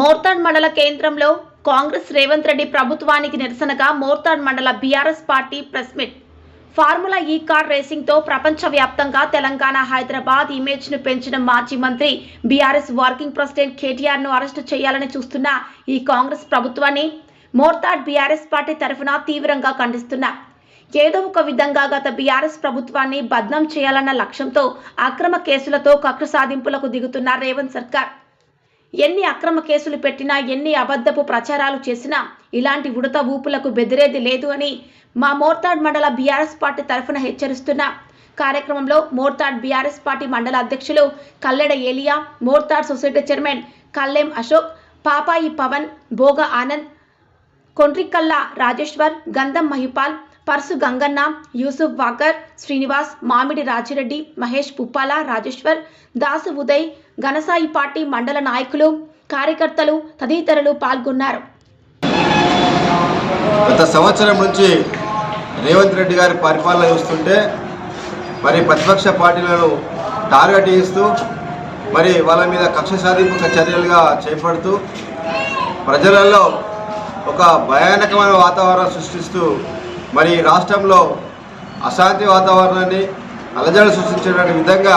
మోర్తాడ్ మండల కేంద్రంలో కాంగ్రెస్ రేవంత్ రెడ్డి ప్రభుత్వానికి నిరసనగా మోర్తాడ్ మండల BRS party press meet. Formula E car రేసింగ్తో ప్రపంచవ్యాప్తంగా తెలంగాణ హైదరాబాద్ ఇమేజ్ను పెంచిన మాజీ మంత్రి బీఆర్ఎస్ వర్కింగ్ ప్రెసిడెంట్ కేటీఆర్ను అరెస్టు చేయాలని చూస్తున్న ఈ కాంగ్రెస్ ప్రభుత్వాన్ని మోర్తాడ్ బీఆర్ఎస్ పార్టీ తరఫున తీవ్రంగా ఖండిస్తున్నా. ఏదో ఒక విధంగా గత బీఆర్ఎస్ ప్రభుత్వాన్ని బద్నాం చేయాలన్న లక్ష్యంతో అక్రమ కేసులతో కక్ష సాధింపులకు దిగుతున్న రేవంత్ సర్కార్. ఎన్ని అక్రమ కేసులు పెట్టినా ఎన్ని అబద్ధపు ప్రచారాలు చేసినా ఇలాంటి ఉడత ఊపులకు బెదిరేది లేదు అని మా మోర్తాడ్ మండల బీఆర్ఎస్ పార్టీ తరఫున హెచ్చరిస్తున్నా. కార్యక్రమంలో మోర్తాడ్ బీఆర్ఎస్ పార్టీ మండల అధ్యక్షులు Kalleda Eliya Mortad society chairman Kallem Ashok Papayi Pavan Bhoga Anand Kondrikalla Rajeshwar Gandham Mahipal Parsu Ganganna Yusuf Waqar Srinivas Mamidi Rajireddy Mahesh Puppala Rajeshwar Dasu Uday Ghanasai party మండల నాయకులు కార్యకర్తలు తదితరులు పాల్గొన్నారు. గత సంవత్సరం నుంచి రేవంత్ రెడ్డి గారి పరిపాలన చూస్తుంటే మరి ప్రతిపక్ష పార్టీలను టార్గెట్ చేస్తూ మరి వాళ్ళ మీద కక్ష సాధింపు చర్యలుగా చేపడుతూ ప్రజలలో ఒక భయానకమైన వాతావరణం సృష్టిస్తూ మరి రాష్ట్రంలో అశాంతి వాతావరణాన్ని అలజడి సృష్టించేటువంటి విధంగా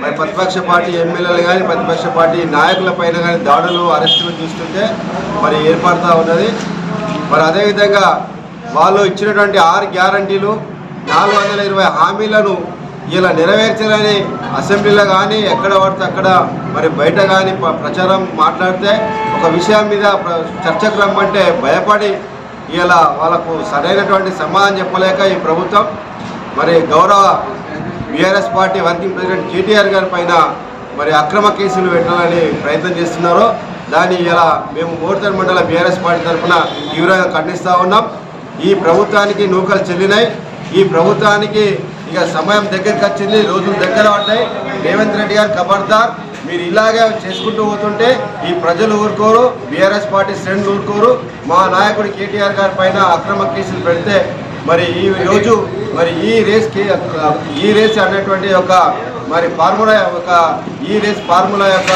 మరి ప్రతిపక్ష పార్టీ ఎమ్మెల్యేలు కానీ ప్రతిపక్ష పార్టీ నాయకుల పైన కానీ దాడులు అరెస్టులు చూస్తుంటే మరి ఏర్పడుతూ ఉన్నది. మరి అదేవిధంగా వాళ్ళు ఇచ్చినటువంటి ఆరు గ్యారంటీలు నాలుగు వందల ఇరవై హామీలను ఇలా నెరవేర్చాలని అసెంబ్లీలో కానీ ఎక్కడ పడితే అక్కడ మరి బయట కానీ ప్రచారం మాట్లాడితే ఒక విషయం మీద చర్చకు రమ్మంటే భయపడి ఇలా వాళ్ళకు సరైనటువంటి సమాధానం చెప్పలేక ఈ ప్రభుత్వం మరి గౌరవ BRS party working president KTR గారి పైన మరి అక్రమ కేసులు పెట్టాలని ప్రయత్నం చేస్తున్నారు. దాన్ని ఇలా మేము మూర్తర్ మండల బీఆర్ఎస్ పార్టీ తరఫున తీవ్రంగా ఖండిస్తూ ఉన్నాం. ఈ ప్రభుత్వానికి నూకలు చెల్లినాయి. ఈ ప్రభుత్వానికి ఇక సమయం దగ్గరికి వచ్చింది రోజులు దగ్గర పడ్డాయి. రేవంత్ రెడ్డి గారు ఖబర్దార్ మీరు ఇలాగే చేసుకుంటూ పోతుంటే ఈ ప్రజలు ఊరుకోరు బీఆర్ఎస్ పార్టీ శ్రేణులు ఊరుకోరు. మా నాయకుడు కేటీఆర్ గారి పైన అక్రమ కేసులు పెడితే మరి ఈ రోజు మరి ఈ రేస్కి ఈ రేస్ అనేటువంటి ఒక మరి ఫార్ములా ఒక ఈ రేస్ ఫార్ములా యొక్క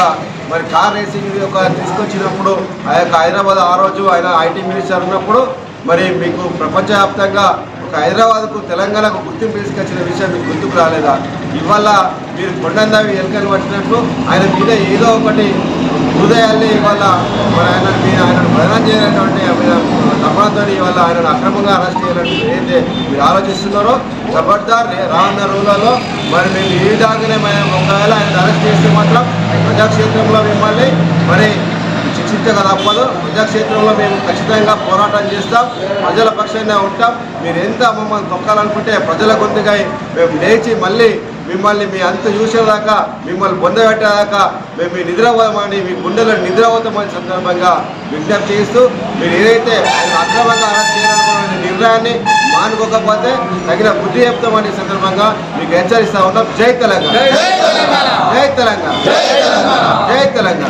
మరి కార్ రేసింగ్ యొక్క తీసుకొచ్చినప్పుడు ఆ యొక్క హైదరాబాద్ ఆ రోజు ఆయన ఐటీ మినిస్టర్ ఉన్నప్పుడు మరి మీకు ప్రపంచవ్యాప్తంగా ఒక హైదరాబాద్కు తెలంగాణకు గుర్తింపు తీసుకొచ్చిన విషయం మీకు గుర్తుకు రాలేదా? ఇవాళ మీరు కొండందావి ఎలుకలు పట్టినట్టు ఆయన మీద ఏదో ఒకటి హృదయాన్ని ఇవాళ మరి ఆయన మీరు ఆయనను మరణం చేయనటువంటి తపనతో ఇవాళ ఆయనను అక్రమంగా అరెస్ట్ చేయాలని ఏదైతే మీరు ఆలోచిస్తున్నారో? జబర్దార్ రానున్న రోజులలో మరి మేము ఈ విధంగానే మేము ఒకవేళ ఆయన అరెస్ట్ చేస్తే మాత్రం ప్రజాక్షేత్రంలో మిమ్మల్ని మరి శిక్షించక తప్పదు ప్రజాక్షేత్రంలో మేము ఖచ్చితంగా పోరాటం చేస్తాం ప్రజల పక్షంగా ఉంటాం. మీరు ఎంత మమ్మల్ని తొక్కాలనుకుంటే ప్రజల కొద్దిగా మేము లేచి మళ్ళీ మిమ్మల్ని మీ అంత చూసేదాకా మిమ్మల్ని పొందబెట్టేదాకా మేము మీ నిద్రపోతామని మీ గుండెలో నిద్రపోతామని సందర్భంగా విజ్ఞప్తి చేస్తూ మీరు ఏదైతే ఆయన అక్రమంగా అరెస్ట్ చేయాలనుకున్న నిర్ణయాన్ని మానుకోకపోతే తగిన బుద్ధి చెప్తామని సందర్భంగా మీకు హెచ్చరిస్తా ఉన్నాం. జై తెలంగాణ. జై తెలంగాణ. జై తెలంగాణ.